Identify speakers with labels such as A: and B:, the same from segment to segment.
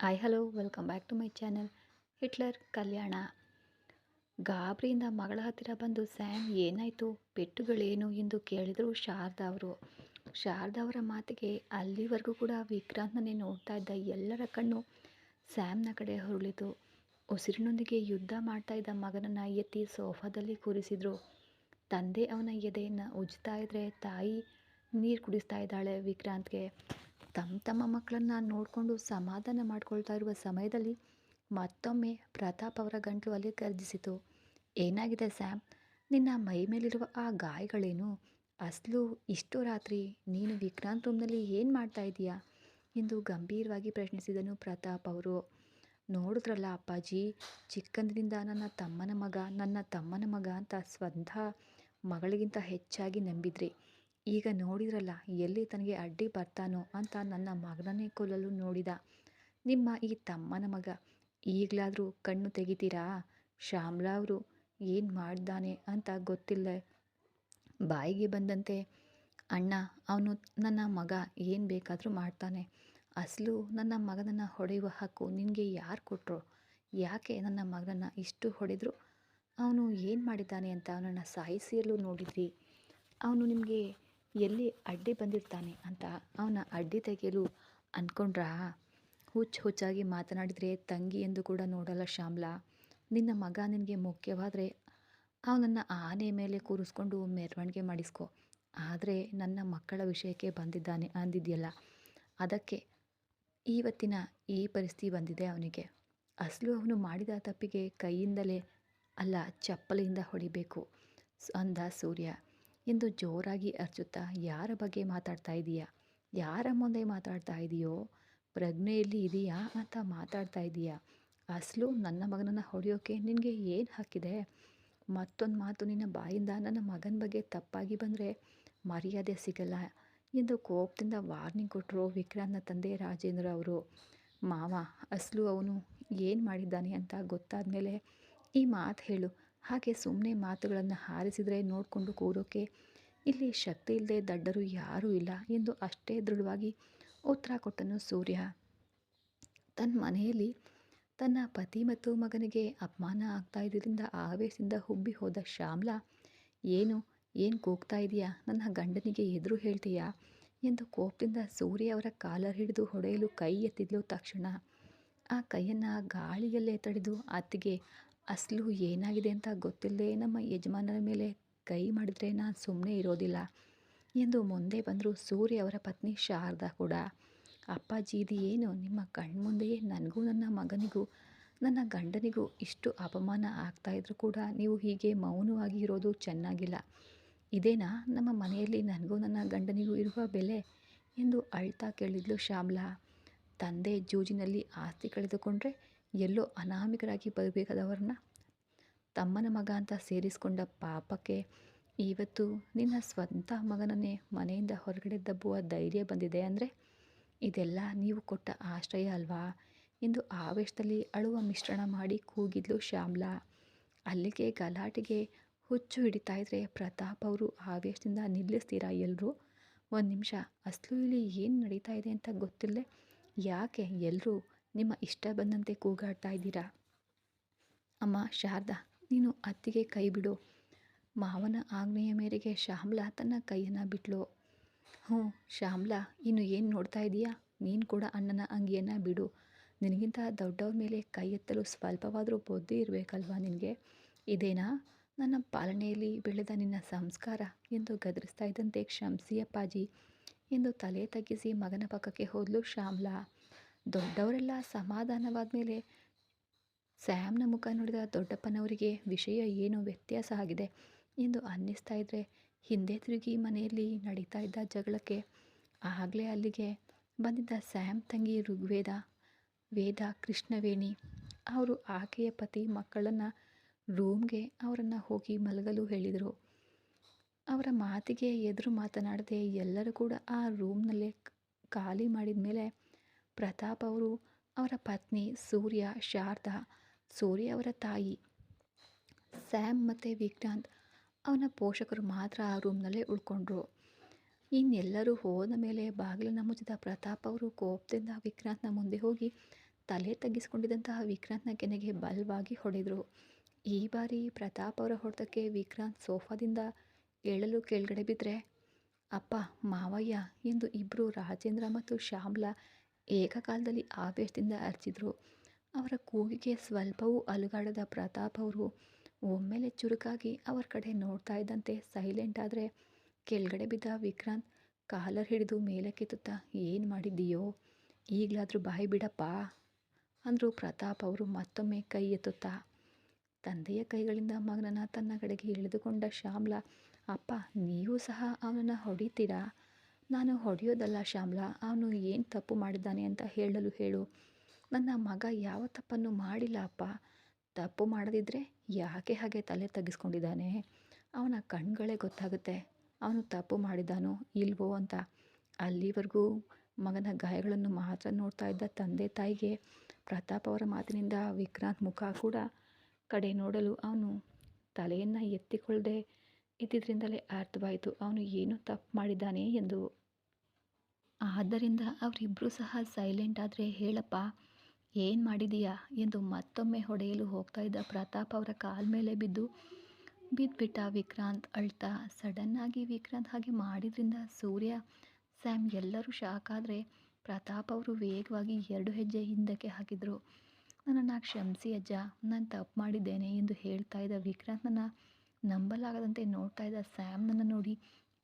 A: Hi hello welcome back to my channel Hitler Kalyana ಗಾಬರಿಯಿಂದ ಮಗಳ ಹತ್ತಿರ ಬಂದು, ಸ್ಯಾಮ್, ಏನಾಯಿತು? ಪೆಟ್ಟುಗಳೇನು? ಎಂದು ಕೇಳಿದರು ಶಾರದಾ ಅವರು. ಶಾರದಾ ಅವರ ಮಾತಿಗೆ ಅಲ್ಲಿವರೆಗೂ ಕೂಡ ವಿಕ್ರಾಂತ್ನೇ ನೋಡ್ತಾ ಇದ್ದ ಎಲ್ಲರ ಕಣ್ಣು ಸ್ಯಾಮ್ನ ಕಡೆ ಹೊರಳಿತು. ಉಸಿರಿನೊಂದಿಗೆ ಯುದ್ಧ ಮಾಡ್ತಾ ಇದ್ದ ಮಗನನ್ನು ಎತ್ತಿ ಸೋಫಾದಲ್ಲಿ ಕೂರಿಸಿದರು. ತಂದೆ ಅವನ ಎದೆಯನ್ನು ಉಜ್ತಾ ಇದ್ದರೆ ತಾಯಿ ನೀರು ಕುಡಿಸ್ತಾ ಇದ್ದಾಳೆ ವಿಕ್ರಾಂತ್ಗೆ. ತಮ್ಮ ತಮ್ಮ ಮಕ್ಕಳನ್ನು ನೋಡಿಕೊಂಡು ಸಮಾಧಾನ ಮಾಡಿಕೊಳ್ತಾ ಇರುವ ಸಮಯದಲ್ಲಿ ಮತ್ತೊಮ್ಮೆ ಪ್ರತಾಪ್ ಅವರ ಗಂಟಲು ಅಲ್ಲಿ ಗರ್ಜಿಸಿತು. ಏನಾಗಿದೆ ಸ್ಯಾಮ್? ನಿನ್ನ ಮೈ ಮೇಲಿರುವ ಆ ಗಾಯಗಳೇನು? ಅಸಲು, ಇಷ್ಟು ರಾತ್ರಿ ನೀನು ವಿಕ್ರಾಂತ್ ರೂಮ್ನಲ್ಲಿ ಏನು ಮಾಡ್ತಾ ಇದೀಯಾ? ಎಂದು ಗಂಭೀರವಾಗಿ ಪ್ರಶ್ನಿಸಿದನು ಪ್ರತಾಪ್ ಅವರು. ನೋಡಿದ್ರಲ್ಲ ಅಪ್ಪಾಜಿ, ಚಿಕ್ಕಂದಿನಿಂದ ನನ್ನ ತಮ್ಮನ ಮಗ, ನನ್ನ ತಮ್ಮನ ಮಗ ಅಂತ ಸ್ವಂತ ಮಗಳಿಗಿಂತ ಹೆಚ್ಚಾಗಿ ನಂಬಿದ್ರಿ. ಈಗ ನೋಡಿದ್ರಲ್ಲ, ಎಲ್ಲಿ ತನಗೆ ಅಡ್ಡಿ ಬರ್ತಾನೋ ಅಂತ ನನ್ನ ಮಗನನ್ನೇ ಕೊಲ್ಲಲು ನೋಡಿದ. ನಿಮ್ಮ ಈ ತಮ್ಮನ ಮಗ, ಈಗಲಾದರೂ ಕಣ್ಣು ತೆಗಿತೀರಾ? ಶ್ಯಾಮ್ಲಾ ಅವರು ಏನು ಮಾಡ್ದಾನೆ ಅಂತ ಗೊತ್ತಿಲ್ಲ ಬಾಯಿಗೆ ಬಂದಂತೆ, ಅಣ್ಣ, ಅವನು ನನ್ನ ಮಗ, ಏನು ಬೇಕಾದರೂ ಮಾಡ್ತಾನೆ. ಅಸಲು ನನ್ನ ಮಗನನ್ನು ಹೊಡೆಯುವ ಹಕ್ಕು ನಿನಗೆ ಯಾರು ಕೊಟ್ಟರು ಯಾಕೆ ನನ್ನ ಮಗನನ್ನು ಇಷ್ಟು ಹೊಡೆದ್ರು? ಅವನು ಏನು ಮಾಡಿದ್ದಾನೆ ಅಂತ ಅವನನ್ನು ಸಾಯಿಸಿಯಲ್ಲೂ ನೋಡಿದ್ವಿ. ಅವನು ನಿಮಗೆ ಎಲ್ಲಿ ಅಡ್ಡಿ ಬಂದಿರ್ತಾನೆ ಅಂತ ಅವನ ಅಡ್ಡಿ ತೆಗೆಯಲು ಅಂದ್ಕೊಂಡ್ರಾ ಹುಚ್ಚು ಹುಚ್ಚಾಗಿ ಮಾತನಾಡಿದರೆ ತಂಗಿ ಎಂದು ಕೂಡ ನೋಡಲ್ಲ ಶ್ಯಾಮ್ಲಾ. ನಿನ್ನ ಮಗ ನಿನಗೆ ಮುಖ್ಯವಾದರೆ ಅವನನ್ನು ಆನೆ ಮೇಲೆ ಕೂರಿಸ್ಕೊಂಡು ಮೆರವಣಿಗೆ ಮಾಡಿಸ್ಕೊ. ಆದರೆ ನನ್ನ ಮಕ್ಕಳ ವಿಷಯಕ್ಕೆ ಬಂದಿದ್ದಾನೆ ಅಂದಿದೆಯಲ್ಲ. ಅದಕ್ಕೆ ಇವತ್ತಿನ ಈ ಪರಿಸ್ಥಿತಿ ಬಂದಿದೆ ಅವನಿಗೆ. ಅಸಲು ಅವನು ಮಾಡಿದ ತಪ್ಪಿಗೆ ಕೈಯಿಂದಲೇ ಅಲ್ಲ, ಚಪ್ಪಲಿಯಿಂದ ಹೊಡಿಬೇಕು, ಅಂದ ಸೂರ್ಯ. ಎಂದು ಜೋರಾಗಿ ಅರ್ಚುತ್ತಾ, ಯಾರ ಬಗ್ಗೆ ಮಾತಾಡ್ತಾ ಇದೀಯಾ? ಯಾರ ಮುಂದೆ ಮಾತಾಡ್ತಾ ಇದೆಯೋ? ಪ್ರಜ್ಞೆಯಲ್ಲಿ ಇದೆಯಾ ಅಂತ ಮಾತಾಡ್ತಾ ಇದೀಯಾ? ಅಸಲು ನನ್ನ ಮಗನನ್ನು ಹೊಡೆಯೋಕೆ ನಿನಗೆ ಏನು ಹಾಕಿದೆ ಮತ್ತೊಂದು ಮಾತು ನಿನ್ನ ಬಾಯಿಂದ ನನ್ನ ಮಗನ ಬಗ್ಗೆ ತಪ್ಪಾಗಿ ಬಂದರೆ ಮರ್ಯಾದೆ ಸಿಗಲ್ಲ ಎಂದು ಕೋಪದಿಂದ ವಾರ್ನಿಂಗ್ ಕೊಟ್ಟರು ವಿಕ್ರಾಂತ್ನ ತಂದೆ ರಾಜೇಂದ್ರ ಅವರು. ಮಾವ, ಅಸಲು ಅವನು ಏನು ಮಾಡಿದ್ದಾನೆ ಅಂತ ಗೊತ್ತಾದ ಮೇಲೆ ಈ ಮಾತು ಹೇಳು. ಹಾಗೆ ಸುಮ್ಮನೆ ಮಾತುಗಳನ್ನು ಹಾರಿಸಿದರೆ ನೋಡಿಕೊಂಡು ಕೂರೋಕೆ ಇಲ್ಲಿ ಶಕ್ತಿ ಇಲ್ಲದೆ ದಡ್ಡರು ಯಾರೂ ಇಲ್ಲ ಎಂದು ಅಷ್ಟೇ ದೃಢವಾಗಿ ಉತ್ತರ ಕೊಟ್ಟನು ಸೂರ್ಯ. ತನ್ನ ಮನೆಯಲ್ಲಿ ತನ್ನ ಪತಿ ಮತ್ತು ಮಗನಿಗೆ ಅಪಮಾನ ಆಗ್ತಾ ಇದ್ದರಿಂದ ಆವೇಶದಿಂದ ಹುಬ್ಬಿ ಹೋದ ಶ್ಯಾಮ್ಲಾ, ಏನು ಏನು ಕೂಗ್ತಾ ಇದೆಯಾ? ನನ್ನ ಗಂಡನಿಗೆ ಎದುರು ಹೇಳ್ತೀಯಾ? ಎಂದು ಕೋಪದಿಂದ ಸೂರ್ಯ ಅವರ ಕಾಲರ್ ಹಿಡಿದು ಹೊಡೆಯಲು ಕೈ ಎತ್ತಿದ್ಲು ತಕ್ಷಣ. ಆ ಕೈಯನ್ನು ಗಾಳಿಯಲ್ಲೇ ತಡೆದು ಅತ್ತಿಗೆ ಅಸಲು ಏನಾಗಿದೆ ಅಂತ ಗೊತ್ತಿಲ್ಲದೆ ನಮ್ಮ ಯಜಮಾನರ ಮೇಲೆ ಕೈ ಮಾಡಿದರೆ ನಾನು ಸುಮ್ಮನೆ ಇರೋದಿಲ್ಲ ಎಂದು ಮುಂದೆ ಬಂದರು ಸೂರ್ಯ ಅವರ ಪತ್ನಿ ಶಾರದಾ ಕೂಡ. ಅಪ್ಪಾಜಿ, ಇದು ಏನು? ನಿಮ್ಮ ಕಣ್ಮುಂದೆಯೇ ನನಗೂ ನನ್ನ ಮಗನಿಗೂ, ನನ್ನ ಗಂಡನಿಗೂ ಇಷ್ಟು ಅಪಮಾನ ಆಗ್ತಾಯಿದ್ರು ಕೂಡ ನೀವು ಹೀಗೆ ಮೌನವಾಗಿ ಇರೋದು ಚೆನ್ನಾಗಿಲ್ಲ. ಇದೇನಾ? ನಮ್ಮ ಮನೆಯಲ್ಲಿ ನನಗೂ ನನ್ನ ಗಂಡನಿಗೂ ಇರುವ ಬೆಲೆ? ಎಂದು ಅಳ್ತಾ ಕೇಳಿದ್ಲು ಶ್ಯಾಮ್ಲಾ. ತಂದೆ ಜೂಜಿನಲ್ಲಿ ಆಸ್ತಿ ಕಳೆದುಕೊಂಡ್ರೆ ಎಲ್ಲೋ ಅನಾಮಿಕರಾಗಿ ಬರಬೇಕಾದವ್ರನ್ನ ತಮ್ಮನ ಮಗ ಅಂತ ಸೇರಿಸ್ಕೊಂಡ ಪಾಪಕ್ಕೆ ಇವತ್ತು ನಿನ್ನ ಸ್ವಂತ ಮಗನನ್ನೇ ಮನೆಯಿಂದ ಹೊರಗಡೆ ದಬ್ಬುವ ಧೈರ್ಯ ಬಂದಿದೆ ಅಂದರೆ ಇದೆಲ್ಲ ನೀವು ಕೊಟ್ಟ ಆಶ್ರಯ ಅಲ್ವಾ? ಎಂದು ಆವೇಶದಲ್ಲಿ ಅಳುವ ಮಿಶ್ರಣ ಮಾಡಿ ಕೂಗಿದ್ಲು ಶ್ಯಾಮ್ಲಾ. ಅಲ್ಲಿಗೆ ಗಲಾಟೆಗೆ ಹುಚ್ಚು ಹಿಡಿತಾ ಇದ್ರೆ ಪ್ರತಾಪ್ ಅವರು ಆವೇಶದಿಂದ ನಿಲ್ಲಿಸ್ತೀರಾ ಎಲ್ಲರೂ ಒಂದು ನಿಮಿಷ ಅಸಲು ಇಲ್ಲಿ ಏನು ನಡೀತಾ ಇದೆ ಅಂತ ಗೊತ್ತಿಲ್ಲದೆ ಯಾಕೆ ಎಲ್ಲರೂ ನಿಮ್ಮ ಇಷ್ಟ ಬಂದಂತೆ ಕೂಗಾಡ್ತಾ ಇದ್ದೀರಾ? ಅಮ್ಮ, ಶಾರದಾ, ನೀನು ಅತ್ತಿಗೆ ಕೈ ಬಿಡು. ಮಾವನ ಆಜ್ಞೆಯ ಮೇರೆಗೆ ಶ್ಯಾಮ್ಲಾ ತನ್ನ ಕೈಯನ್ನು ಬಿಟ್ಲು. ಹ್ಞೂ, ಶ್ಯಾಮ್ಲಾ, ಇನ್ನು ಏನು ನೋಡ್ತಾ ಇದೀಯಾ? ನೀನು ಕೂಡ ಅಣ್ಣನ ಅಂಗಿಯನ್ನು ಬಿಡು. ನಿನಗಿಂತ ದೊಡ್ಡವ್ರ ಮೇಲೆ ಕೈ ಎತ್ತಲು ಸ್ವಲ್ಪವಾದರೂ ಬುದ್ಧಿ ಇರಬೇಕಲ್ವಾ ನಿನಗೆ? ಇದೇನಾ? ನನ್ನ ಪಾಲನೆಯಲ್ಲಿ ಬೆಳೆದ ನಿನ್ನ ಸಂಸ್ಕಾರ ಎಂದು ಗದರಿಸ್ತಾ ಇದ್ದಂತೆ ಕ್ಷಮಿಸಿ ಅಪ್ಪಾಜಿ ಎಂದು ತಲೆ ತಗ್ಗಿಸಿ ಮಗನ ಪಕ್ಕಕ್ಕೆ ಹೋದಲು ಶ್ಯಾಮ್ಲಾ. ದೊಡ್ಡವರೆಲ್ಲ ಸಮಾಧಾನವಾದ ಮೇಲೆ ಸ್ಯಾಮ್ನ ಮುಖ ನೋಡಿದ ದೊಡ್ಡಪ್ಪನವರಿಗೆ ವಿಷಯ ಏನು ವ್ಯತ್ಯಾಸ ಆಗಿದೆ ಎಂದು ಅನ್ನಿಸ್ತಾ ಇದ್ದರೆ ಹಿಂದೆ ತಿರುಗಿ ಮನೆಯಲ್ಲಿ ನಡೀತಾ ಇದ್ದ ಜಗಳಕ್ಕೆ ಆಗಲೇ ಅಲ್ಲಿಗೆ ಬಂದಿದ್ದ ಸ್ಯಾಮ್ ತಂಗಿ ಋಗ್ವೇದ, ವೇದ ಕೃಷ್ಣವೇಣಿ ಅವರು ಆಕೆಯ ಪತಿ ಮಕ್ಕಳನ್ನು ರೂಮ್ಗೆ ಅವರನ್ನು ಹೋಗಿ ಮಲಗಲು ಹೇಳಿದರು. ಅವರ ಮಾತಿಗೆ ಎದುರು ಮಾತನಾಡದೆ ಎಲ್ಲರೂ ಕೂಡ ಆ ರೂಮ್ನಲ್ಲೇ ಖಾಲಿ ಮಾಡಿದ ಮೇಲೆ ಪ್ರತಾಪ್ ಅವರು ಅವರ ಪತ್ನಿ ಸೂರ್ಯ, ಶಾರದಾ, ಸೂರ್ಯ ಅವರ ತಾಯಿ ಸ್ಯಾಮ್ ಮತ್ತು ವಿಕ್ರಾಂತ್ ಅವನ ಪೋಷಕರು ಮಾತ್ರ ಆ ರೂಮ್ನಲ್ಲೇ ಉಳ್ಕೊಂಡ್ರು. ಇನ್ನೆಲ್ಲರೂ ಹೋದ ಮೇಲೆ ಬಾಗಿಲನ್ನು ಮುಚ್ಚಿದ ಪ್ರತಾಪ್ ಅವರು ಕೋಪದಿಂದ ವಿಕ್ರಾಂತ್ನ ಮುಂದೆ ಹೋಗಿ ತಲೆ ತಗ್ಗಿಸ್ಕೊಂಡಿದ್ದಂತಹ ವಿಕ್ರಾಂತ್ನ ಕೆನೆಗೆ ಬಲವಾಗಿ ಹೊಡೆದರು. ಈ ಬಾರಿ ಪ್ರತಾಪ್ ಅವರ ಹೊಡೆತಕ್ಕೆ ವಿಕ್ರಾಂತ್ ಸೋಫಾದಿಂದ ಏಳಲು ಕೆಳಗಡೆ ಬಿದ್ದರೆ ಅಪ್ಪ, ಮಾವಯ್ಯ ಎಂದು ಇಬ್ಬರು ರಾಜೇಂದ್ರ ಮತ್ತು ಶ್ಯಾಮ್ಲಾ ಏಕಕಾಲದಲ್ಲಿ ಆವೇಶದಿಂದ ಅರ್ಚಿದ್ರು. ಅವರ ಕೂಗಿಗೆ ಸ್ವಲ್ಪವೂ ಅಲುಗಾಡದ ಪ್ರತಾಪ್ ಅವರು ಒಮ್ಮೆಲೆ ಚುರುಕಾಗಿ ಅವರ ಕಡೆ ನೋಡ್ತಾ ಇದ್ದಂತೆ ಸೈಲೆಂಟ್ ಆದರೆ ಕೆಳಗಡೆ ಬಿದ್ದ ವಿಕ್ರಾಂತ್ ಕಾಲರ್ ಹಿಡಿದು ಮೇಲಕ್ಕೆತ್ತುತ್ತಾ, ಏನು ಮಾಡಿದ್ದೀಯೋ? ಈಗಲಾದರೂ ಬಾಯಿ ಬಿಡಪ್ಪ? ಅಂದರು ಪ್ರತಾಪ್ ಅವರು ಮತ್ತೊಮ್ಮೆ ಕೈ ಎತ್ತುತ್ತಾ. ತಂದೆಯ ಕೈಗಳಿಂದ ಮಗನನ್ನು ತನ್ನ ಕಡೆಗೆ ಎಳೆದುಕೊಂಡ ಶ್ಯಾಮ್ಲಾ, ಅಪ್ಪ, ನೀವು ಸಹ ಅವನನ್ನು ಹೊಡಿತೀರಾ? ನಾನು ಹೊಡೆಯೋದಲ್ಲ ಶ್ಯಾಮ್ಲಾ, ಅವನು ಏನು ತಪ್ಪು ಮಾಡಿದ್ದಾನೆ ಅಂತ ಹೇಳಲು ಹೇಳು. ನನ್ನ ಮಗ ಯಾವ ತಪ್ಪನ್ನು ಮಾಡಿಲ್ಲ ಅಪ್ಪ. ತಪ್ಪು ಮಾಡದಿದ್ದರೆ ಯಾಕೆ ಹಾಗೆ ತಲೆ ತಗ್ಗಿಸ್ಕೊಂಡಿದ್ದಾನೆ? ಅವನ ಕಣ್ಗಳೇ ಗೊತ್ತಾಗುತ್ತೆ. ಅವನು ತಪ್ಪು ಮಾಡಿದ್ದಾನೋ ಇಲ್ವೋ ಅಂತ. ಅಲ್ಲಿವರೆಗೂ ಮಗನ ಗಾಯಗಳನ್ನು ಮಾತ್ರ ನೋಡ್ತಾ ಇದ್ದ ತಂದೆ ತಾಯಿಗೆ ಪ್ರತಾಪ್ ಅವರ ಮಾತಿನಿಂದ ವಿಕ್ರಾಂತ್ ಮುಖ ಕೂಡ ಕಡೆ ನೋಡಲು ಅವನು ತಲೆಯನ್ನು ಎತ್ತಿಕೊಳ್ಳದೆ ಇದ್ದಿದ್ದರಿಂದಲೇ ಅರ್ಥವಾಯಿತು. ಅವನು ಏನು ತಪ್ಪು ಮಾಡಿದ್ದಾನೆ ಎಂದು. ಆದ್ದರಿಂದ ಅವರಿಬ್ಬರೂ ಸಹ ಸೈಲೆಂಟ್ ಆದರೆ ಹೇಳಪ್ಪ, ಏನು ಮಾಡಿದೀಯಾ? ಎಂದು ಮತ್ತೊಮ್ಮೆ ಹೊಡೆಯಲು ಹೋಗ್ತಾ ಇದ್ದ ಪ್ರತಾಪ್ ಅವರ ಕಾಲ ಮೇಲೆ ಬಿದ್ದು ಬಿದ್ದುಬಿಟ್ಟ ವಿಕ್ರಾಂತ್ ಅಳ್ತಾ. ಸಡನ್ನಾಗಿ ವಿಕ್ರಾಂತ್ ಹಾಗೆ ಮಾಡಿದ್ರಿಂದ ಸೂರ್ಯ, ಸ್ಯಾಮ್ ಎಲ್ಲರೂ ಶಾಕ್ ಆದರೆ ಪ್ರತಾಪ್ ಅವರು ವೇಗವಾಗಿ ಎರಡು ಹೆಜ್ಜೆ ಹಿಂದಕ್ಕೆ ಹಾಕಿದರು. ನನ್ನನ್ನು ಕ್ಷಮಿಸಿ ಅಜ್ಜ, ನಾನು ತಪ್ಪು ಮಾಡಿದ್ದೇನೆ ಎಂದು ಹೇಳ್ತಾ ಇದ್ದ ವಿಕ್ರಾಂತ್ನನ್ನು ನಂಬಲಾಗದಂತೆ ನೋಡ್ತಾ ಇದ್ದ ಸ್ಯಾಮ್ನನ್ನು ನೋಡಿ,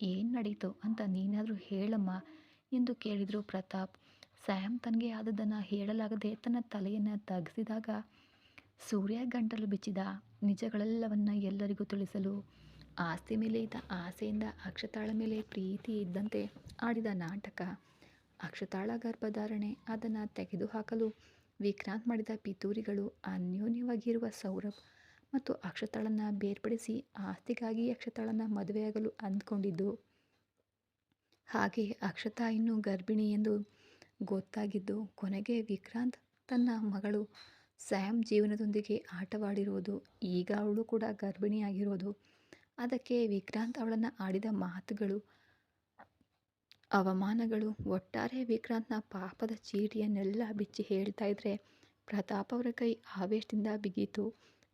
A: ಏನು ನಡೀತು? ಅಂತ ನೀನಾದರೂ ಹೇಳಮ್ಮ. ಎಂದು ಕೇಳಿದರು ಪ್ರತಾಪ್. ಸ್ಯಾಮ್ ತನಗೆ ಆದದ್ದನ್ನು ಹೇಳಲಾಗದೆ ತನ್ನ ತಲೆಯನ್ನು ತಗ್ಗಿಸಿದಾಗ ಸೂರ್ಯ ಗಂಟಲು ಬಿಚ್ಚಿದ. ನಿಜಗಳೆಲ್ಲವನ್ನ ಎಲ್ಲರಿಗೂ ತಿಳಿಸಲು ಆಸ್ತಿ ಮೇಲೆ ಇದ್ದ ಆಸೆಯಿಂದ ಅಕ್ಷತಾಳ ಮೇಲೆ ಪ್ರೀತಿ ಇದ್ದಂತೆ ಆಡಿದ ನಾಟಕ. ಅಕ್ಷತಾಳ ಗರ್ಭಧಾರಣೆ ಅದನ್ನು ತೆಗೆದುಹಾಕಲು ವಿಕ್ರಾಂತ್ ಮಾಡಿದ ಪಿತೂರಿಗಳು ಅನ್ಯೋನ್ಯವಾಗಿರುವ ಸೌರಭ್ ಮತ್ತು ಅಕ್ಷತಾಳನ್ನು ಬೇರ್ಪಡಿಸಿ ಆಸ್ತಿಗಾಗಿ ಅಕ್ಷತಾಳನ್ನು ಮದುವೆಯಾಗಲು ಅಂದ್ಕೊಂಡಿದ್ದು. ಹಾಗೆ ಅಕ್ಷತಾ ಇನ್ನೂ ಗರ್ಭಿಣಿ ಎಂದು ಗೊತ್ತಾಗಿದ್ದು ಕೊನೆಗೆ ವಿಕ್ರಾಂತ್ ತನ್ನ ಮಗಳು ಸ್ಯಾಮ್ ಜೀವನದೊಂದಿಗೆ ಆಟವಾಡಿರುವುದು ಈಗ ಅವಳು ಕೂಡ ಗರ್ಭಿಣಿಯಾಗಿರೋದು. ಅದಕ್ಕೆ ವಿಕ್ರಾಂತ್ ಅವಳನ್ನು ಆಡಿದ ಮಾತುಗಳು, ಅವಮಾನಗಳು, ಒಟ್ಟಾರೆ ವಿಕ್ರಾಂತ್ನ ಪಾಪದ ಚೀಟಿಯನ್ನೆಲ್ಲ ಬಿಚ್ಚಿ ಹೇಳ್ತಾ ಇದ್ರೆ ಪ್ರತಾಪ್ ಅವರ ಕೈ ಆವೇಶದಿಂದ ಬಿಗಿತು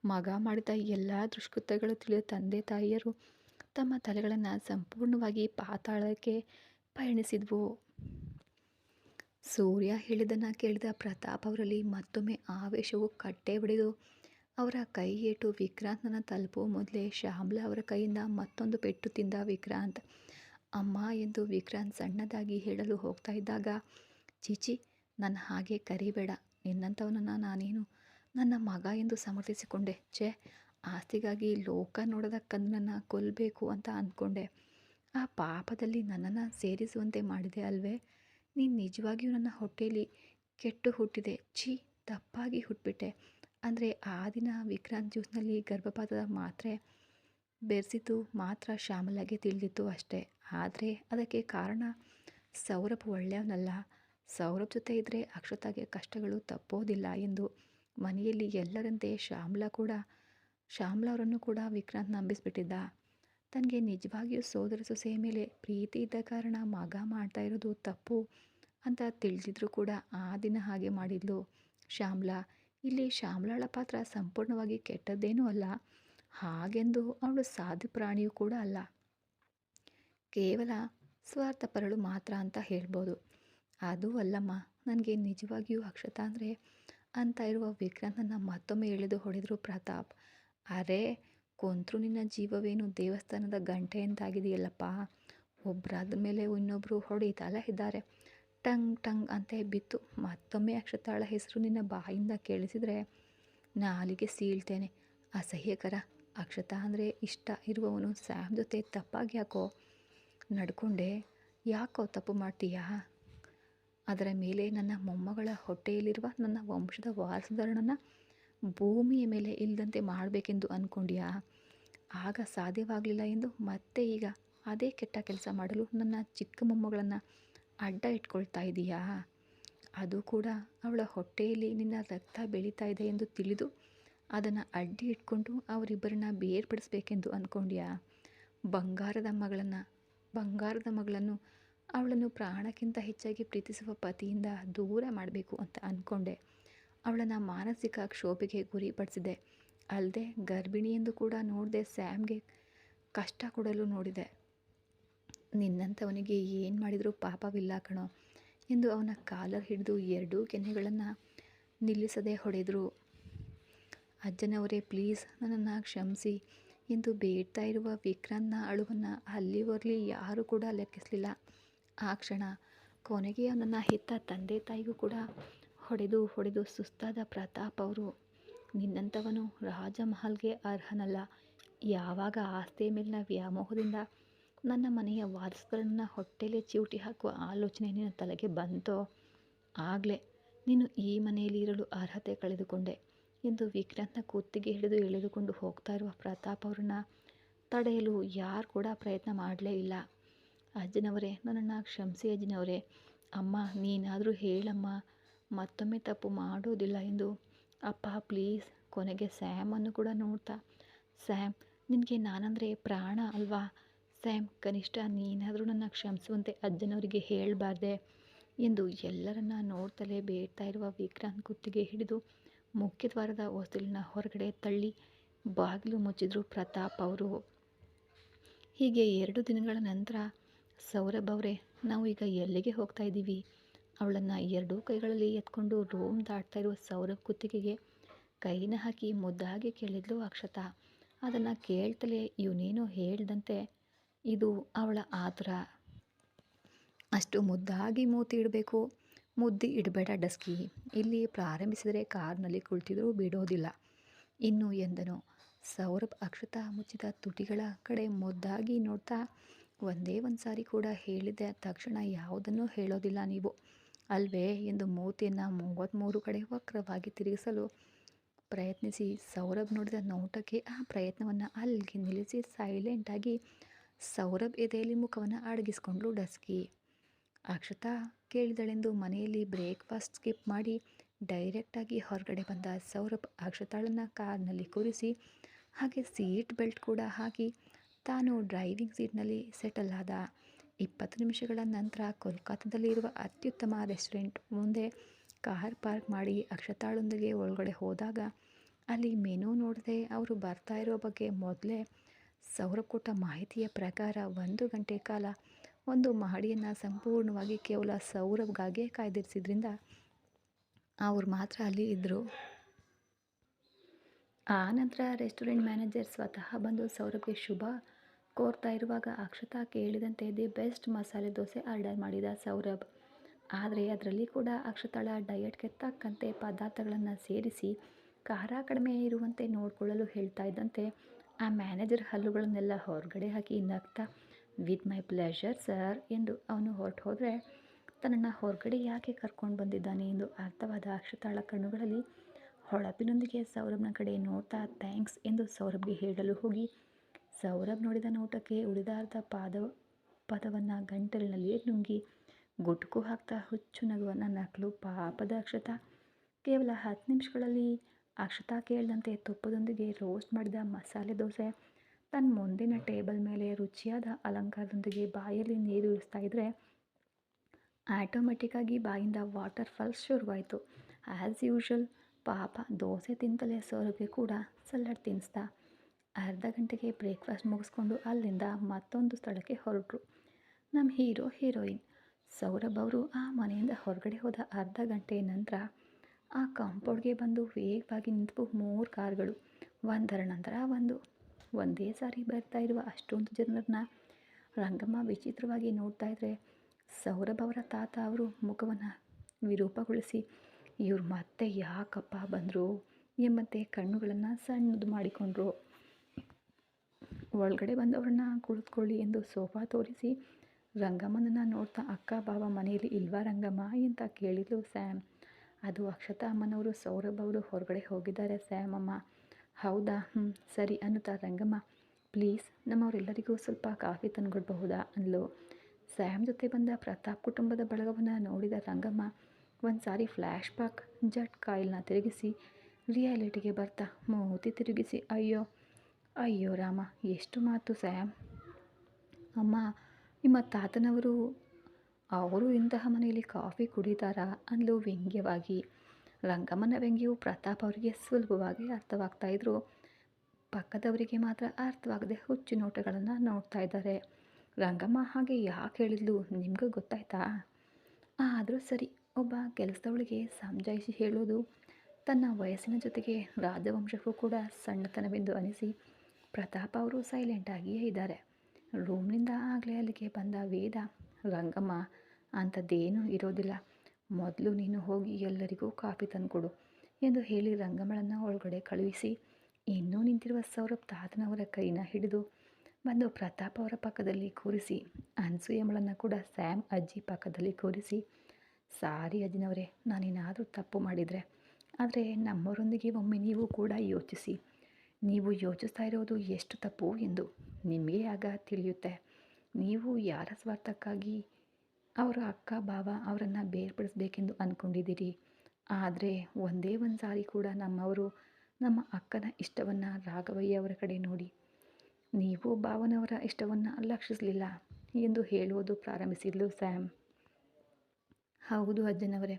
A: ಮಗ ಮಾಡಿದ ಎಲ್ಲ ದುಷ್ಕೃತ್ಯಗಳು ತಿಳಿದ ತಂದೆ ತಾಯಿಯರು ತಮ್ಮ ತಲೆಗಳನ್ನು ಸಂಪೂರ್ಣವಾಗಿ ಪಾತಾಳಕ್ಕೆ ಪಯಣಿಸಿದ್ವು. ಸೂರ್ಯ ಹೇಳಿದ್ದನ್ನು ಕೇಳಿದ ಪ್ರತಾಪ್ ಅವರಲ್ಲಿ ಮತ್ತೊಮ್ಮೆ ಆವೇಶವು ಕಟ್ಟೆ ಬಿಡಿದು ಅವರ ಕೈ ಏಟು ವಿಕ್ರಾಂತನ ತಲುಪುವ ಮೊದಲೇ ಶ್ಯಾಮ್ಲಾ ಅವರ ಕೈಯಿಂದ ಮತ್ತೊಂದು ಪೆಟ್ಟು ತಿಂದ ವಿಕ್ರಾಂತ್. ಅಮ್ಮ ಎಂದು ವಿಕ್ರಾಂತ್ ಸಣ್ಣದಾಗಿ ಹೇಳಲು ಹೋಗ್ತಾ ಇದ್ದಾಗ, ಚೀಚಿ ನನ್ನ ಹಾಗೆ ಕರಿಬೇಡ. ನಿನ್ನಂಥವನನ್ನು ನಾನೇನು ನನ್ನ ಮಗ ಎಂದು ಸಮರ್ಥಿಸಿಕೊಂಡೆ. ಛೇ ಆಸ್ತಿಗಾಗಿ ಲೋಕ ನೋಡದ ಕಂದನನ್ನು ಕೊಲ್ಲಬೇಕು ಅಂತ ಅಂದ್ಕೊಂಡೆ ಆ ಪಾಪದಲ್ಲಿ ನನ್ನನ್ನು ಸೇರಿಸುವಂತೆ ಮಾಡಿದೆ ಅಲ್ವೇ? ನೀನು ನಿಜವಾಗಿಯೂ ನನ್ನ ಹೊಟ್ಟೆಯಲ್ಲಿ ಕೆಟ್ಟು ಹುಟ್ಟಿದೆ. ಛೀ, ತಪ್ಪಾಗಿ ಹುಟ್ಟುಬಿಟ್ಟೆ ಅಂದರೆ ಆ ದಿನ ವಿಕ್ರಾಂತ್ ಜ್ಯೂಸ್ನಲ್ಲಿ ಗರ್ಭಪಾತದ ಮಾತ್ರೆ ಬೆರೆಸಿದ್ದು ಮಾತ್ರ ಶ್ಯಾಮಲಾಗೆ ತಿಳಿದಿತ್ತು ಅಷ್ಟೇ. ಆದರೆ ಅದಕ್ಕೆ ಕಾರಣ ಸೌರಭ್ ಒಳ್ಳೆಯವನಲ್ಲ. ಸೌರಭ್ ಜೊತೆ ಇದ್ದರೆ ಅಕ್ಷತಾಗೆ ಕಷ್ಟಗಳು ತಪ್ಪೋದಿಲ್ಲ ಎಂದು ಮನೆಯಲ್ಲಿ ಎಲ್ಲರಂತೆ ಶ್ಯಾಮಲಾ ಕೂಡ ಶ್ಯಾಮ್ಲಾ ಅವರನ್ನು ಕೂಡ ವಿಕ್ರಾಂತ್ ನಂಬಿಸಿಬಿಟ್ಟಿದ್ದ ತನಗೆ ನಿಜವಾಗಿಯೂ ಸೋದರ ಸೊಸೆಯ ಮೇಲೆ ಪ್ರೀತಿ ಇದ್ದ ಕಾರಣ ಮಗ ಮಾಡ್ತಾ ಇರೋದು ತಪ್ಪು ಅಂತ ತಿಳಿದಿದ್ರು ಕೂಡ ಆ ದಿನ ಹಾಗೆ ಮಾಡಿದ್ಲು. ಶ್ಯಾಮ್ಲಾ, ಇಲ್ಲಿ ಶ್ಯಾಮ್ಲಾಳ ಪಾತ್ರ ಸಂಪೂರ್ಣವಾಗಿ ಕೆಟ್ಟದ್ದೇನೂ ಅಲ್ಲ, ಹಾಗೆಂದು ಅವಳು ಸಾಧು ಪ್ರಾಣಿಯೂ ಕೂಡ ಅಲ್ಲ. ಕೇವಲ ಸ್ವಾರ್ಥಪರಳು ಮಾತ್ರ ಅಂತ ಹೇಳ್ಬೋದು. ಅದು ಅಲ್ಲಮ್ಮ, ನನಗೆ ನಿಜವಾಗಿಯೂ ಅಕ್ಷತಾ ಅಂದರೆ ಅಂತ ಇರುವ ವಿಕ್ರಾಂತನ್ನು ಮತ್ತೊಮ್ಮೆ ಎಳೆದು ಹೊಡೆದರು ಪ್ರತಾಪ್. ಅರೆ, ಕೊಂತ್ರು ನಿನ್ನ ಜೀವವೇನು ದೇವಸ್ಥಾನದ ಗಂಟೆ ಅಂತಾಗಿದೆಯಲ್ಲಪ್ಪ. ಒಬ್ಬರಾದ ಮೇಲೆ ಇನ್ನೊಬ್ಬರು ಹೊಡಿತಲ್ಲ ಇದ್ದಾರೆ. ಟಂಗ್ ಟಂಗ್ ಅಂತ ಬಿತ್ತು. ಮತ್ತೊಮ್ಮೆ ಅಕ್ಷತಾಳ ಹೆಸರು ನಿನ್ನ ಬಾಯಿಂದ ಕೇಳಿಸಿದರೆ ನಾಲಿಗೆ ಸೀಳ್ತೇನೆ. ಅಸಹ್ಯಕರ. ಅಕ್ಷತಾ ಅಂದರೆ ಇಷ್ಟ ಇರುವವನು ಸ್ಯಾಮ್ ಜೊತೆ ತಪ್ಪಾಗಿ ಯಾಕೋ ನಡ್ಕೊಂಡೆ. ಯಾಕೋ ತಪ್ಪು ಮಾಡ್ತೀಯಾ? ಅದರ ಮೇಲೆ ನನ್ನ ಮೊಮ್ಮಗಳ ಹೊಟ್ಟೆಯಲ್ಲಿರುವ ನನ್ನ ವಂಶದ ವಾರಸುದಾರನನ್ನು ಭೂಮಿಯ ಮೇಲೆ ಇಲ್ಲದಂತೆ ಮಾಡಬೇಕೆಂದು ಅಂದ್ಕೊಂಡ್ಯಾ ಆಗ ಸಾಧ್ಯವಾಗಲಿಲ್ಲ ಎಂದು ಮತ್ತೆ ಈಗ ಅದೇ ಕೆಟ್ಟ ಕೆಲಸ ಮಾಡಲು ನನ್ನ ಚಿಕ್ಕ ಮೊಮ್ಮಗಳನ್ನು ಅಡ್ಡ ಇಟ್ಕೊಳ್ತಾ ಇದೀಯಾ? ಅದು ಕೂಡ ಅವಳ ಹೊಟ್ಟೆಯಲ್ಲಿ ನಿನ್ನ ರಕ್ತ ಬೆಳೀತಾ ಇದೆ ಎಂದು ತಿಳಿದು ಅದನ್ನು ಅಡ್ಡಿ ಇಟ್ಕೊಂಡು ಅವರಿಬ್ಬರನ್ನ ಬೇರ್ಪಡಿಸ್ಬೇಕೆಂದು ಅಂದ್ಕೊಂಡ್ಯಾ ಬಂಗಾರದ ಮಗಳನ್ನು ಬಂಗಾರದ ಮಗಳನ್ನು ಅವಳನ್ನು ಪ್ರಾಣಕ್ಕಿಂತ ಹೆಚ್ಚಾಗಿ ಪ್ರೀತಿಸುವ ಪತಿಯಿಂದ ದೂರ ಮಾಡಬೇಕು ಅಂತ ಅಂದ್ಕೊಂಡೆ ಅವಳನ್ನು ಮಾನಸಿಕ ಕ್ಷೋಭೆಗೆ ಗುರಿಪಡಿಸಿದೆ. ಅಲ್ಲದೆ ಗರ್ಭಿಣಿ ಎಂದು ಕೂಡ ನೋಡದೆ ಸ್ಯಾಮ್ಗೆ ಕಷ್ಟ ಕೊಡಲು ನೋಡಿದೆ. ನಿನ್ನಂಥವನಿಗೆ ಏನು ಮಾಡಿದರೂ ಪಾಪವಿಲ್ಲ ಕಣೋ ಎಂದು ಅವನ ಕಾಲರ್ ಹಿಡಿದು ಎರಡೂ ಕೆನ್ನೆಗಳನ್ನು ನಿಲ್ಲಿಸದೆ ಹೊಡೆದರು. ಅಜ್ಜನವರೇ, ಪ್ಲೀಸ್ ನನ್ನನ್ನು ಕ್ಷಮಿಸಿ ಎಂದು ಬೇಡ್ತಾ ಇರುವ ವಿಕ್ರಾಂತ್ನ ಅಳುವನ್ನು ಅಲ್ಲಿವರಲಿ ಯಾರೂ ಕೂಡ ಲೆಕ್ಕಿಸಲಿಲ್ಲ. ಆ ಕ್ಷಣ ಕೊನೆಗೆ ಅವನನ್ನು ಹೆತ್ತ ತಂದೆ ತಾಯಿಗೂ ಕೂಡ ಹೊಡೆದು ಹೊಡೆದು ಸುಸ್ತಾದ ಪ್ರತಾಪ್ ಅವರು, ನಿನ್ನಂಥವನು ರಾಜಮಹಲ್ಗೆ ಅರ್ಹನಲ್ಲ. ಯಾವಾಗ ಆಸ್ತಿಯ ಮೇಲಿನ ವ್ಯಾಮೋಹದಿಂದ ನನ್ನ ಮನೆಯ ವಾರಸುಗಳನ್ನು ಹೊಟ್ಟೆಲೇ ಚಿವುಟಿ ಹಾಕುವ ಆಲೋಚನೆ ನಿನ್ನ ತಲೆಗೆ ಬಂತೋ? ಆಗಲೇ ನೀನು ಈ ಮನೆಯಲ್ಲಿ ಇರಲು ಅರ್ಹತೆ ಕಳೆದುಕೊಂಡೆ ಎಂದು ವಿಕ್ರಾಂತ್ನ ಕುತ್ತಿಗೆ ಹಿಡಿದು ಎಳೆದುಕೊಂಡು ಹೋಗ್ತಾ ಇರುವ ಪ್ರತಾಪ್ ಅವರನ್ನು ತಡೆಯಲು ಯಾರು ಕೂಡ ಪ್ರಯತ್ನ ಮಾಡಲೇ ಇಲ್ಲ. ಅಜ್ಜನವರೇ, ನನ್ನನ್ನು ಕ್ಷಮಿಸಿ ಅಜ್ಜನವರೇ. ಅಮ್ಮ, ನೀನಾದರೂ ಹೇಳಮ್ಮ. ಮತ್ತೊಮ್ಮೆ ತಪ್ಪು ಮಾಡೋದಿಲ್ಲ ಎಂದು ಅಪ್ಪ ಪ್ಲೀಸ್ ಕೊನೆಗೆ ಸ್ಯಾಮನ್ನು ಕೂಡ ನೋಡ್ತಾ, ಸ್ಯಾಮ್, ನಿನಗೆ ನಾನಂದರೆ ಪ್ರಾಣ ಅಲ್ವಾ? ಸ್ಯಾಮ್, ಕನಿಷ್ಠ ನೀನಾದರೂ ನನ್ನ ಕ್ಷಮಿಸುವಂತೆ ಅಜ್ಜನವರಿಗೆ ಹೇಳಬಾರ್ದೆ ಎಂದು ಎಲ್ಲರನ್ನ ನೋಡ್ತಲೇ ಬೇಡ್ತಾ ಇರುವ ವಿಕ್ರಾಂತ್ ಕುತ್ತಿಗೆ ಹಿಡಿದು ಮುಖ್ಯ ದ್ವಾರದ ಹೊಸಲಿನ ಹೊರಗಡೆ ತಳ್ಳಿ ಬಾಗಿಲು ಮುಚ್ಚಿದ್ರು ಪ್ರತಾಪ್ ಅವರು. ಹೀಗೆ ಎರಡು ದಿನಗಳ ನಂತರ ಸೌರಭ್ ಅವರೇ, ನಾವು ಈಗ ಎಲ್ಲಿಗೆ ಹೋಗ್ತಾ ಇದ್ದೀವಿ? ಅವಳನ್ನು ಎರಡೂ ಕೈಗಳಲ್ಲಿ ಎತ್ಕೊಂಡು ರೂಮ್ ದಾಟ್ತಾ ಇರುವ ಸೌರಭ್ ಕುತ್ತಿಗೆಗೆ ಕೈನ ಹಾಕಿ ಮುದ್ದಾಗಿ ಕೇಳಿದ್ಲು ಅಕ್ಷತಾ. ಅದನ್ನು ಕೇಳ್ತಲೇ ಇವನೇನೋ ಹೇಳ್ದಂತೆ, ಇದು ಅವಳ ಆತುರ ಅಷ್ಟು ಮುದ್ದಾಗಿ ಮೂತಿ ಇಡಬೇಕು. ಮುದ್ದಿ ಇಡಬೇಡ ಡಸ್ಕಿ. ಇಲ್ಲಿ ಪ್ರಾರಂಭಿಸಿದರೆ ಕಾರ್ನಲ್ಲಿ ಕುಳಿತಿದ್ರೂ ಬಿಡೋದಿಲ್ಲ. ಇನ್ನು ಎಂದನು? ಸೌರಭ್ ಅಕ್ಷತಾ ಮುಚ್ಚಿದ ತುಟಿಗಳ ಕಡೆ ಮುದ್ದಾಗಿ ನೋಡ್ತಾ, ಒಂದೇ ಒಂದು ಸಾರಿ ಕೂಡ ಹೇಳಿದ ತಕ್ಷಣ ಯಾವುದನ್ನೂ ಹೇಳೋದಿಲ್ಲ ನೀವು. ಅಲ್ವೇ? ಎಂದು ಮೂತಿಯನ್ನು ಮೂವತ್ತ್ಮೂರು ಕಡೆ ವಕ್ರವಾಗಿ ತಿರುಗಿಸಲು ಪ್ರಯತ್ನಿಸಿ. ಸೌರಭ್ ನೋಡಿದ ನೋಟಕ್ಕೆ ಆ ಪ್ರಯತ್ನವನ್ನು ಅಲ್ಲಿಗೆ ನಿಲ್ಲಿಸಿ ಸೈಲೆಂಟಾಗಿ ಸೌರಭ್ ಎದೆಯಲ್ಲಿ ಮುಖವನ್ನು ಅಡಗಿಸ್ಕೊಂಡ್ಲು ಡಸ್ಕಿ. ಅಕ್ಷತಾ ಕೇಳಿದಳೆಂದು ಮನೆಯಲ್ಲಿ ಬ್ರೇಕ್ಫಾಸ್ಟ್ ಸ್ಕಿಪ್ ಮಾಡಿ ಡೈರೆಕ್ಟಾಗಿ ಹೊರಗಡೆ ಬಂದ ಸೌರಭ್ ಅಕ್ಷತಾಳನ್ನು ಕಾರ್ನಲ್ಲಿ ಕೂರಿಸಿ, ಹಾಗೆ ಸೀಟ್ ಬೆಲ್ಟ್ ಕೂಡ ಹಾಕಿ ತಾನು ಡ್ರೈವಿಂಗ್ ಸೀಟ್ನಲ್ಲಿ ಸೆಟಲ್ ಆದ. ಇಪ್ಪತ್ತು ನಿಮಿಷಗಳ ನಂತರ ಕೋಲ್ಕತ್ತಾದಲ್ಲಿರುವ ಅತ್ಯುತ್ತಮ ರೆಸ್ಟೋರೆಂಟ್ ಮುಂದೆ ಕಾರ್ ಪಾರ್ಕ್ ಮಾಡಿ ಅಕ್ಷತಾಳೊಂದಿಗೆ ಒಳಗಡೆ ಹೋದಾಗ ಅಲ್ಲಿ ಮೆನು ನೋಡದೆ ಅವರು ಬರ್ತಾ ಇರೋ ಬಗ್ಗೆ ಮೊದಲೇ ಸೌರಕೂಟ ಮಾಹಿತಿಯ ಪ್ರಕಾರ ಒಂದು ಗಂಟೆ ಕಾಲ ಒಂದು ಮಹಡಿಯನ್ನು ಸಂಪೂರ್ಣವಾಗಿ ಕೇವಲ ಸೌರವ್ಗಾಗಿಯೇ ಕಾಯ್ದಿರಿಸಿದ್ರಿಂದ ಅವ್ರು ಮಾತ್ರ ಅಲ್ಲಿ ಇದ್ದರು ಆ ನಂತರ ರೆಸ್ಟೋರೆಂಟ್ ಮ್ಯಾನೇಜರ್ ಸ್ವತಃ ಬಂದು ಸೌರಭ್ಗೆ ಶುಭ ಕೋರ್ತಾ ಇರುವಾಗ Akshata ಕೇಳಿದಂತೆ the best masala dosa order ಮಾಡಿದ ಸೌರಭ್. ಆದರೆ ಅದರಲ್ಲಿ ಕೂಡ ಅಕ್ಷತಾಳ ಡಯಟ್ಗೆ ತಕ್ಕಂತೆ ಪದಾರ್ಥಗಳನ್ನು ಸೇರಿಸಿ ಖಾರ ಕಡಿಮೆ ಇರುವಂತೆ ನೋಡಿಕೊಳ್ಳಲು ಹೇಳ್ತಾ ಇದ್ದಂತೆ ಆ ಮ್ಯಾನೇಜರ್ ಹಲ್ಲುಗಳನ್ನೆಲ್ಲ ಹೊರಗಡೆ ಹಾಕಿ ನಗ್ತಾ, ವಿತ್ ಮೈ ಪ್ಲೆಷರ್ ಸರ್ ಎಂದು ಅವನು ಹೊರಟು ಹೋದರೆ, ತನ್ನನ್ನು ಹೊರಗಡೆ ಯಾಕೆ ಕರ್ಕೊಂಡು ಬಂದಿದ್ದಾನೆ? ಎಂದು ಅರ್ಥವಾದ ಅಕ್ಷತಾಳ ಕಣ್ಣುಗಳಲ್ಲಿ ಹೊಳಪಿನೊಂದಿಗೆ ಸೌರಭ್ನ ಕಡೆ ನೋಡ್ತಾ, ಥ್ಯಾಂಕ್ಸ್ ಎಂದು ಸೌರಭ್ಗೆ ಹೇಳಲು ಹೋಗಿ ಸೌರಭ್ ನೋಡಿದ ನೋಟಕ್ಕೆ ಉಳಿದಾರ್ಧ ಪಾದ, ಪದವನ್ನು ಗಂಟಲಿನಲ್ಲಿಯೇ ನುಂಗಿ ಗುಟ್ಕು ಹಾಕ್ತಾ ಹುಚ್ಚು ನಗುವನ್ನು ನಕಲು ಪಾಪದ ಅಕ್ಷತಾ. ಕೇವಲ ಹತ್ತು ನಿಮಿಷಗಳಲ್ಲಿ ಅಕ್ಷತಾ ಕೇಳಿದಂತೆ ತುಪ್ಪದೊಂದಿಗೆ ರೋಸ್ಟ್ ಮಾಡಿದ ಮಸಾಲೆ ದೋಸೆ. ತನ್ನ ಮುಂದಿನ ಟೇಬಲ್ ಮೇಲೆ ರುಚಿಯಾದ ಅಲಂಕಾರದೊಂದಿಗೆ ಬಾಯಲ್ಲಿ ನೀರು ಇಳಿಸ್ತಾ ಇದ್ದರೆ ಆಟೋಮೆಟಿಕ್ಕಾಗಿ ಬಾಯಿಂದ ವಾಟರ್ ಫಾಲ್ಸ್ ಶುರುವಾಯಿತು. ಆ್ಯಸ್ ಯೂಶ್ವಲ್ ಪಾಪ ದೋಸೆ ತಿಂತಲೇ ಸೌರಭ್ಗೆ ಕೂಡ ಸಲ್ಲಡ್ ತಿನ್ನಿಸ್ದ ಅರ್ಧ ಗಂಟೆಗೆ ಬ್ರೇಕ್ಫಾಸ್ಟ್ ಮುಗಿಸ್ಕೊಂಡು ಅಲ್ಲಿಂದ ಮತ್ತೊಂದು ಸ್ಥಳಕ್ಕೆ ಹೊರಟರು. ನಮ್ಮ ಹೀರೋ, ಹೀರೋಯಿನ್ ಸೌರಭ್ ಅವರು ಆ ಮನೆಯಿಂದ ಹೊರಗಡೆ ಹೋದ ಅರ್ಧ ಗಂಟೆ ನಂತರ ಆ ಕಾಂಪೌಂಡ್ಗೆ ಬಂದು ವೇಗವಾಗಿ ನಿಂತು ಮೂರು ಕಾರ್ಗಳು. ಒಂದರ ನಂತರ ಒಂದು. ಒಂದೇ ಸಾರಿ ಬರ್ತಾ ಇರುವ ಅಷ್ಟೊಂದು ಜನರನ್ನ ರಂಗಮ್ಮ ವಿಚಿತ್ರವಾಗಿ ನೋಡ್ತಾ ಇದ್ದರೆ ಸೌರಭ್ ಅವರ ತಾತ ಅವರು ಮುಖವನ್ನು ವಿರೂಪಗೊಳಿಸಿ, ಇವ್ರು ಮತ್ತೆ ಯಾಕಪ್ಪ ಬಂದರು? ಎಂಬಂತೆ ಕಣ್ಣುಗಳನ್ನು ಸಣ್ಣದು ಮಾಡಿಕೊಂಡ್ರು. ಒಳಗಡೆ ಬಂದವ್ರನ್ನ ಕುಳಿತುಕೊಳ್ಳಿ ಎಂದು ಸೋಫಾ ತೋರಿಸಿ, ರಂಗಮ್ಮನನ್ನು ನೋಡ್ತಾ ಅಕ್ಕ, ಬಾವ ಮನೆಯಲ್ಲಿ ಇಲ್ವಾ ರಂಗಮ್ಮ? ಅಂತ ಕೇಳಿದ್ಲು ಸ್ಯಾಮ್. ಅದು ಅಕ್ಷತಾ ಅಮ್ಮನವರು, ಸೌರಭ್ ಅವರು ಹೊರಗಡೆ ಹೋಗಿದ್ದಾರೆ ಸ್ಯಾಮ್ ಅಮ್ಮ. ಹೌದಾ? ಹ್ಞೂ ಸರಿ, ಅನ್ನುತ್ತಾ ರಂಗಮ್ಮ. ಪ್ಲೀಸ್, ನಮ್ಮವರೆಲ್ಲರಿಗೂ ಸ್ವಲ್ಪ ಕಾಫಿ ತಂದುಕೊಡ್ಬಹುದಾ? ಅಂದ್ಲು. ಸ್ಯಾಮ್ ಜೊತೆ ಬಂದ ಪ್ರತಾಪ್ ಕುಟುಂಬದ ಬಳಗವನ್ನು ನೋಡಿದ ರಂಗಮ್ಮ ಒಂದು ಸಾರಿ ಫ್ಲ್ಯಾಶ್ ಬ್ಯಾಕ್ ಜಟ್ ಕಾಯಿಲ್ನ ತಿರುಗಿಸಿ, ರಿಯಾಲಿಟಿಗೆ ಬರ್ತಾ, ಮೂತಿ ತಿರುಗಿಸಿ, ಅಯ್ಯೋ ಅಯ್ಯೋ ರಾಮ, ಎಷ್ಟು ಮಾತು ಸ್ಯಾಮ್ ಅಮ್ಮ, ನಿಮ್ಮ ತಾತನವರು, ಅವರು ಇಂತಹ ಮನೆಯಲ್ಲಿ ಕಾಫಿ ಕುಡಿತಾರಾ ಅಂದಲು ವ್ಯಂಗ್ಯವಾಗಿ. ರಂಗಮ್ಮನ ವ್ಯಂಗ್ಯವು ಪ್ರತಾಪ್ ಅವರಿಗೆ ಸುಲಭವಾಗಿ ಅರ್ಥವಾಗ್ತಾ ಇದ್ರು. ಪಕ್ಕದವರಿಗೆ ಮಾತ್ರ ಅರ್ಥವಾಗದೆ ಹುಚ್ಚು ನೋಟಗಳನ್ನು ನೋಡ್ತಾ ಇದ್ದಾರೆ. ರಂಗಮ್ಮ ಹಾಗೆ ಯಾಕೆ ಹೇಳಿದ್ಲು ನಿಮಗೂ ಗೊತ್ತಾಯ್ತಾ? ಆದರೂ ಸರಿ, ಒಬ್ಬ ಕೆಲಸದವಳಿಗೆ ಸಮಜಾಯಿಸಿ ಹೇಳೋದು, ತನ್ನ ವಯಸ್ಸಿನ ಜೊತೆಗೆ ರಾಜವಂಶಕ್ಕೂ ಕೂಡ ಸಣ್ಣತನವೆಂದು ಅನಿಸಿ ಪ್ರತಾಪ ಅವರು ಸೈಲೆಂಟಾಗಿಯೇ ಇದ್ದಾರೆ. ರೂಮ್ನಿಂದ ಆಗಲೇ ಅಲ್ಲಿಗೆ ಬಂದ ವೇದ ರಂಗಮ್ಮ ಅಂಥದ್ದೇನೂ ಇರೋದಿಲ್ಲ. ಮೊದಲು ನೀನು ಹೋಗಿ ಎಲ್ಲರಿಗೂ ಕಾಫಿ ತಂದುಕೊಡು ಎಂದು ಹೇಳಿ ರಂಗಮ್ಮಳನ್ನು ಒಳಗಡೆ ಕಳುಹಿಸಿ, ಇನ್ನೂ ನಿಂತಿರುವ ಸೌರಭ್ ತಾತನವರ ಕೈನ ಹಿಡಿದು ಬಂದು ಪ್ರತಾಪ್ ಅವರ ಪಕ್ಕದಲ್ಲಿ ಕೂರಿಸಿ ಅನ್ಸೂಯಮ್ಮಳನ್ನು ಕೂಡ ಸ್ಯಾಮ್ ಅಜ್ಜಿ ಪಕ್ಕದಲ್ಲಿ ಕೂರಿಸಿ, ಸಾರಿ ಅಜ್ಜಿನವರೇ, ನಾನೇನಾದರೂ ತಪ್ಪು ಮಾಡಿದರೆ. ಆದರೆ ನಮ್ಮವರೊಂದಿಗೆ ಒಮ್ಮೆ ನೀವು ಕೂಡ ಯೋಚಿಸಿ. ನೀವು ಯೋಚಿಸ್ತಾ ಇರೋದು ಎಷ್ಟು ತಪ್ಪು ಎಂದು ನಿಮಗೆ ಆಗ ತಿಳಿಯುತ್ತೆ. ನೀವು ಯಾರ ಸ್ವಾರ್ಥಕ್ಕಾಗಿ ಅವರ ಅಕ್ಕ ಭಾವ ಅವರನ್ನು ಬೇರ್ಪಡಿಸ್ಬೇಕೆಂದು ಅಂದ್ಕೊಂಡಿದ್ದೀರಿ ಆದರೆ ಒಂದೇ ಒಂದು ಸಾರಿ ಕೂಡ ನಮ್ಮವರು ನಮ್ಮ ಅಕ್ಕನ ಇಷ್ಟವನ್ನು ರಾಘವಯ್ಯ ಅವರ ಕಡೆ ನೋಡಿ. ನೀವು ಭಾವನವರ ಇಷ್ಟವನ್ನು ಲಕ್ಷಿಸಲಿಲ್ಲ ಎಂದು ಹೇಳುವುದು ಪ್ರಾರಂಭಿಸಿದ್ಲು ಸ್ಯಾಮ್. ಹೌದು ಅಜ್ಜನವರೇ,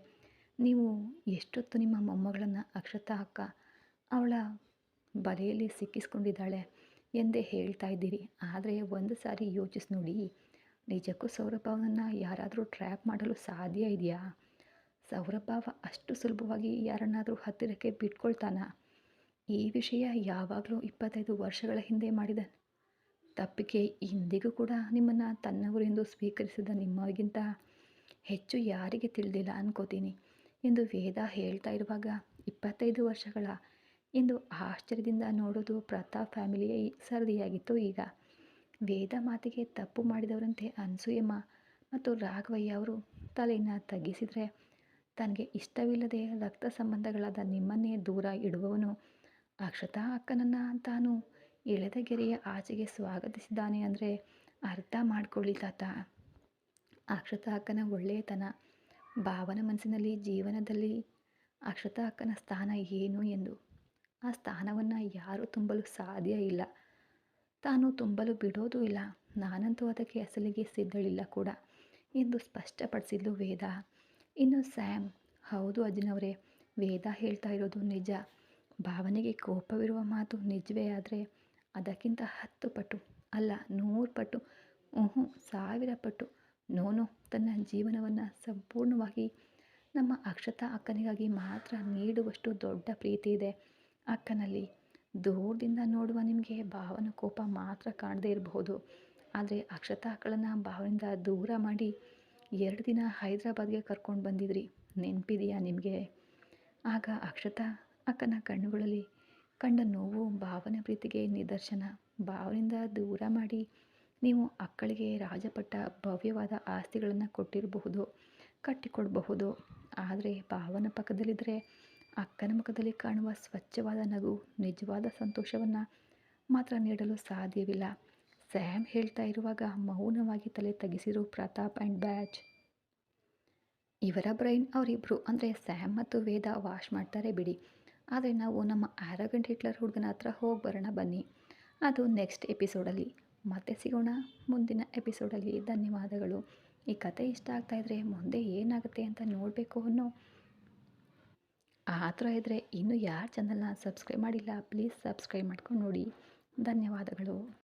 A: ನೀವು ಎಷ್ಟೊತ್ತು ನಿಮ್ಮ ಮೊಮ್ಮಗಳನ್ನು ಅಕ್ಷತಾ ಅಕ್ಕ, ಅವಳ ಬಲೆಯಲ್ಲಿ ಸಿಕ್ಕಿಸ್ಕೊಂಡಿದ್ದಾಳೆ ಎಂದೇ ಹೇಳ್ತಾ ಇದ್ದೀರಿ. ಆದರೆ ಒಂದು ಸಾರಿ ಯೋಚಿಸಿ ನೋಡಿ. ನಿಜಕ್ಕೂ ಸೌರಭಾವನನ್ನು ಯಾರಾದರೂ ಟ್ರ್ಯಾಪ್ ಮಾಡಲು ಸಾಧ್ಯ ಇದೆಯಾ? ಸೌರಭಾವ ಅಷ್ಟು ಸುಲಭವಾಗಿ ಯಾರನ್ನಾದರೂ ಹತ್ತಿರಕ್ಕೆ ಬಿಟ್ಕೊಳ್ತಾನ? ಈ ವಿಷಯ ಯಾವಾಗಲೂ ಇಪ್ಪತ್ತೈದು ವರ್ಷಗಳ ಹಿಂದೆ ಮಾಡಿದ ತಪ್ಪಿಗೆ ಇಂದಿಗೂ ಕೂಡ ನಿಮ್ಮನ್ನು ತನ್ನವರೆಂದು ಸ್ವೀಕರಿಸಿದ ನಿಮ್ಮಗಿಂತ ಹೆಚ್ಚು ಯಾರಿಗೆ ತಿಳಿದಿಲ್ಲ ಅನ್ಕೋತೀನಿ. ಎಂದು ವೇದ ಹೇಳ್ತಾ ಇರುವಾಗ ಇಪ್ಪತ್ತೈದು ವರ್ಷಗಳ ಎಂದು ಆಶ್ಚರ್ಯದಿಂದ ನೋಡೋದು ಪ್ರತಾಪ್ ಫ್ಯಾಮಿಲಿಯ ಸರದಿಯಾಗಿತ್ತು ಈಗ. ವೇದ ಮಾತಿಗೆ ತಪ್ಪು ಮಾಡಿದವರಂತೆ ಅನ್ಸೂಯಮ್ಮ ಮತ್ತು ರಾಘವಯ್ಯ ಅವರು ತಲೆಯನ್ನು ತಗ್ಗಿಸಿದರೆ, ತನಗೆ ಇಷ್ಟವಿಲ್ಲದೆ ರಕ್ತ ಸಂಬಂಧಗಳಾದ ನಿಮ್ಮನ್ನೇ ದೂರ ಇಡುವವನು ಅಕ್ಷತಾ ಅಕ್ಕನನ್ನು ತಾನು ಎಳೆದ ಗೆರೆಯ ಆಚೆಗೆ ಸ್ವಾಗತಿಸಿದ್ದಾನೆ ಅಂದರೆ ಅರ್ಥ ಮಾಡಿಕೊಳ್ಳಿ ತಾತ. ಅಕ್ಷತಾ ಅಕ್ಕನ ಒಳ್ಳೆಯತನ, ಭಾವನ ಮನಸ್ಸಿನಲ್ಲಿ ಜೀವನದಲ್ಲಿ ಅಕ್ಷತಾ ಅಕ್ಕನ ಸ್ಥಾನ ಏನು? ಎಂದು ಆ ಸ್ಥಾನವನ್ನು ಯಾರೂ ತುಂಬಲು ಸಾಧ್ಯ ಇಲ್ಲ. ತಾನು ತುಂಬಲು ಬಿಡೋದು ಇಲ್ಲ. ನಾನಂತೂ ಅದಕ್ಕೆ ಅಸಲಿಗೆ ಸಿದ್ಧಳಿಲ್ಲ ಕೂಡ ಎಂದು ಸ್ಪಷ್ಟಪಡಿಸಿದ್ಲು ವೇದ. ಇನ್ನು ಸ್ಯಾಮ್, ಹೌದು ಅಜ್ಜಿನವರೇ, ವೇದ ಹೇಳ್ತಾ ಇರೋದು ನಿಜ. ಭಾವನೆಗೆ ಕೋಪವಿರುವ ಮಾತು ನಿಜವೇ ಆದರೆ ಅದಕ್ಕಿಂತ ಹತ್ತು ಪಟ್ಟು, ಅಲ್ಲ ನೂರು ಪಟ್ಟು ಊಹು ಸಾವಿರ ಪಟ್ಟು ನೋನು ತನ್ನ ಜೀವನವನ್ನು ಸಂಪೂರ್ಣವಾಗಿ ನಮ್ಮ ಅಕ್ಷತಾ ಅಕ್ಕನಿಗಾಗಿ ಮಾತ್ರ ನೀಡುವಷ್ಟು ದೊಡ್ಡ ಪ್ರೀತಿ ಇದೆ. ಅಕ್ಕನಲ್ಲಿ ದೂರದಿಂದ ನೋಡುವ ನಿಮಗೆ ಭಾವನ ಕೋಪ ಮಾತ್ರ ಕಾಣದೇ ಇರಬಹುದು ಆದರೆ ಅಕ್ಷತಾ ಅಕ್ಕಳನ್ನು ದೂರ ಮಾಡಿ ಎರಡು ದಿನ ಹೈದ್ರಾಬಾದ್ಗೆ ಕರ್ಕೊಂಡು ಬಂದಿದ್ರಿ. ನೆನಪಿದೆಯಾ ನಿಮಗೆ? ಆಗ ಅಕ್ಷತಾ ಅಕ್ಕನ ಕಣ್ಣುಗಳಲ್ಲಿ ಕಂಡ ನೋವು, ಭಾವನ ಪ್ರೀತಿಗೆ ನಿದರ್ಶನ. ಭಾವನಿಂದ ದೂರ ಮಾಡಿ ನೀವು ಅಕ್ಕಳಿಗೆ ರಾಜಪಟ್ಟ ಭವ್ಯವಾದ ಆಸ್ತಿಗಳನ್ನು ಕೊಟ್ಟಿರಬಹುದು, ಕಟ್ಟಿಕೊಡಬಹುದು. ಆದರೆ ಭಾವನ ಪಕ್ಕದಲ್ಲಿದ್ದರೆ ಅಕ್ಕನ ಮುಖದಲ್ಲಿ ಕಾಣುವ ಸ್ವಚ್ಛವಾದ ನಗು, ನಿಜವಾದ ಸಂತೋಷವನ್ನು ಮಾತ್ರ ನೀಡಲು ಸಾಧ್ಯವಿಲ್ಲ. ಸ್ಯಾಮ್ ಹೇಳ್ತಾ ಇರುವಾಗ ಮೌನವಾಗಿ ತಲೆ ತಗಿಸಿರು ಪ್ರತಾಪ್ ಆ್ಯಂಡ್ ಬ್ಯಾಚ್ ಇವರ ಬ್ರೈನ್ ಅವರಿಬ್ಬರು ಅಂದರೆ ಸ್ಯಾಮ್ ಮತ್ತು ವೇದ ವಾಶ್ ಮಾಡ್ತಾರೆ ಬಿಡಿ. ಆದರೆ ನಾವು ನಮ್ಮ ಆ್ಯರಗಂಟ್ ಹಿಟ್ಲರ್ ಹುಡುಗನ ಹತ್ರ ಹೋಗಿ ಬರೋಣ ಬನ್ನಿ. ಅದು ನೆಕ್ಸ್ಟ್ ಎಪಿಸೋಡಲ್ಲಿ. ಮತ್ತೆ ಸಿಗೋಣ ಮುಂದಿನ ಎಪಿಸೋಡಲ್ಲಿ. ಧನ್ಯವಾದಗಳು. ಈ ಕತೆ ಇಷ್ಟ ಆಗ್ತಾಯಿದ್ರೆ ಮುಂದೆ ಏನಾಗುತ್ತೆ ಅಂತ ನೋಡಬೇಕು ಅನ್ನೋ ಆ ಥರ ಇದ್ದರೆ ಇನ್ನೂ ಯಾರು ಚಾನಲ್ನ ಸಬ್ಸ್ಕ್ರೈಬ್ ಮಾಡಿಲ್ಲ ಪ್ಲೀಸ್ ಸಬ್ಸ್ಕ್ರೈಬ್ ಮಾಡ್ಕೊಂಡು ನೋಡಿ. ಧನ್ಯವಾದಗಳು.